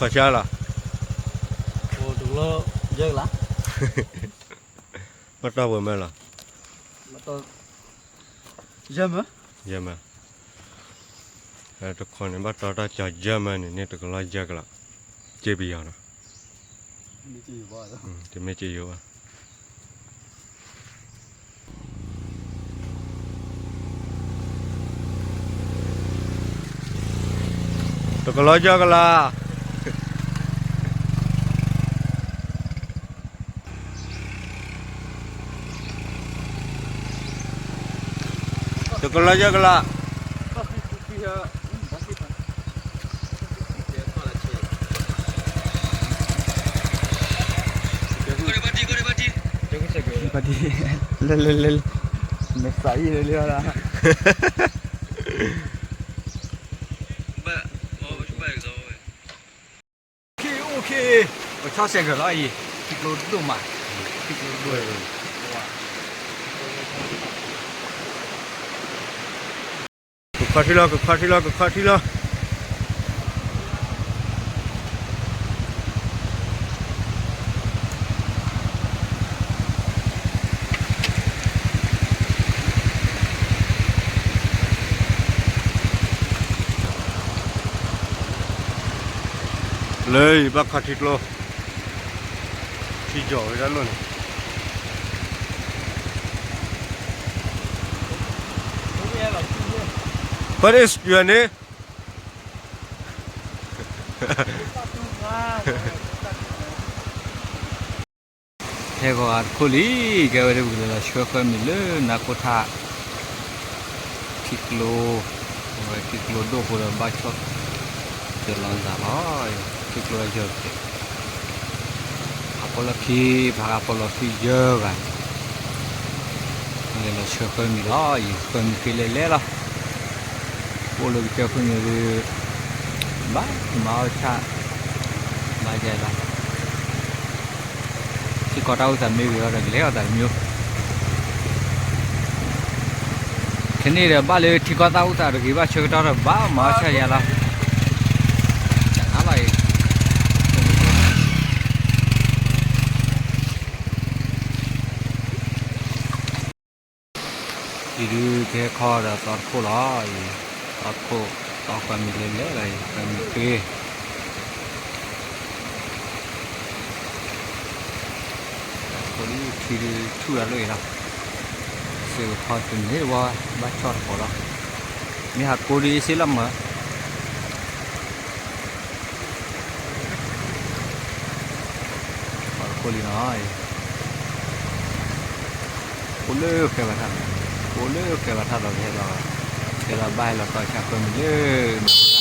ခါချာလားဟိုဒီလိုရဲလားမတော်ဝင်မလားမတော့ရဲမရမအဲတခွန်နေမတော်တာကြာဂျမန်နေတကလာကြကလာကျေးပြရအောင်မကြည့်ပါတော့ဒီမေကျေးရောတကလာကြကလာတကလာကြကလာ Jogla jogla. Badi. Lel lel lel. Mesai lel ora. Ba, mau cuba lagi sama. Okey okey. Kita sengkel lagi. Kita dulu mah. Kita dulu. કાઢી લો કાઢી લો કાઢી લો લઈ બાખા ઠીટલો ઠીક જાઓ ચાલો ને. Barış Güven'i Tego ar kuli gavere bugula shokha milu na kotha tiklo tiklo do pura bacho ki ki joga phi giờ cái này là chưa có mình lo gì có mình phi lệ lệ lo cô là cái con người ba mà cha ba giờ là ဒီကောတာဥစားမျိုးရောတယ်လေရတာမျိုးခနေရပါလေဒီကောတာဥစားဒီဘာချက်တော့ဘာမချရလားအားလိုက်ဒီလူကခေါ်တာတော့ခိုးလို aku aku ambil lelai kami ke aku ni kiri tu lalu lah sepah tu ni wah bacor pola ni aku di silam lah โคลีน้อยโคเลิกแกมาทัดโคเลิกแกมาทัดเราแค่เรา เดี๋ยวเราใบเราก็ขับคนเยอะ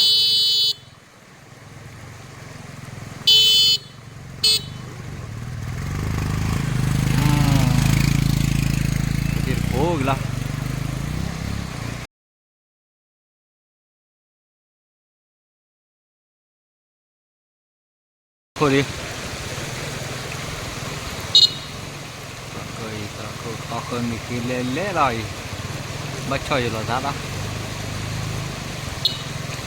cô đi cười tao khó hơn mình kia lên lẽ rồi. Bắt chơi rồi ra đó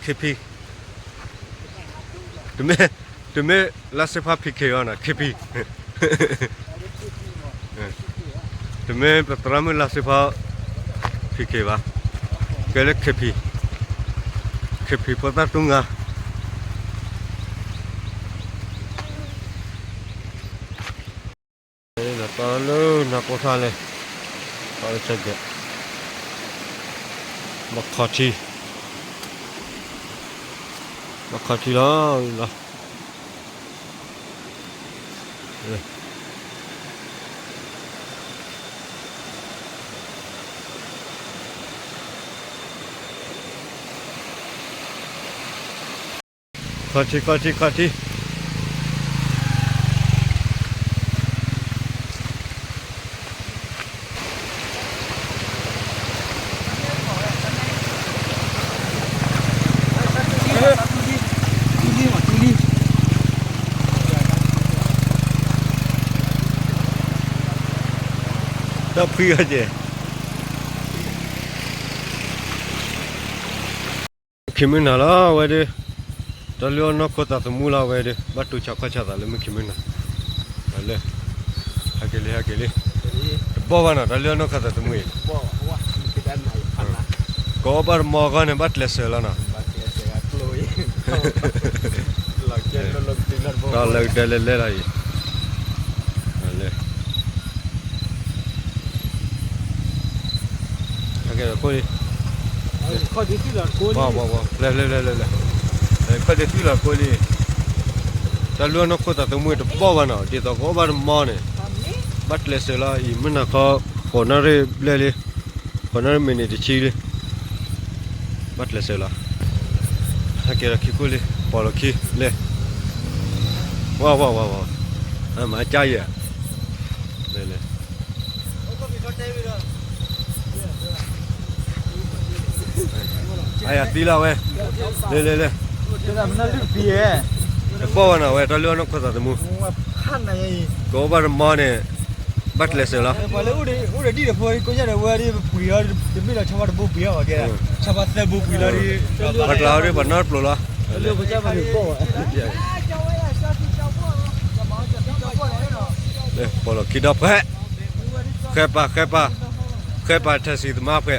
ဝဲတဲ့တလျောနခတာသမူလာဝဲတဲ့ဘတ်တူချခွချတာလည်းမခင်မနာ Bak kalkıyor Allah. Kaçı kaçı kaçı. તપ્યો છે ખીમીના લા વરે તલ્યો ન ખોતા તો મૂળા વરે બટુ છા ખોચાતા લે ખીમીના ભલે હાકેલી હાકેલી બોવાનો તલ્યો ન ખોતા તો મુઈ ગોબર મોગો ને બટલે છે લના લગ ડલે લેરાઈ ခဲ့ကိုလေးခေါ်ဒီစီလာကိုလေးဘာဘာဘာလဲလဲလဲလဲလဲခေါ်ဒီစီလာကိုလေးတလွန်တော့ခေါ်တာတမွေးတပေါ်ပါနော်ဒီတော့ကောဘာမောင်းနေဘတ်လက်ဆလာဤမနကောခေါ်နရဲလဲလေခေါ်နရဲမင်းတချီလေဘတ်လက်ဆလာဟာကေရခိကိုလေးပေါ်လို့ခိလဲဝါဝါဝါဝါအမအကြရလဲလဲဟုတ်ကဲ့ဒီတော့တဲပြီးတော့ အာရသီလာဝဲလေလေလေဒါမနလူပီရဲ့ပေါ်နာဝဲတော်လျောနခွတ်တာတမူခါနေကောဘာမနဲ့ဘတ်လက်ဆလာဘာလို့ဦးဦးဒီရပေါ်ကိုရတယ်ဝါရီပူရဒီမိလာချမတ်ဘူပီရပါကဲချမတ်တဲ့ဘူပီလာရီဘတ်လာရီဘနတ်ပလိုလာလို့ကိုကြပါလို့ပေါ်လေပေါ်လို့ခိဒပ်ခဲခဲပါခဲပါခဲပါထစီသမားခဲ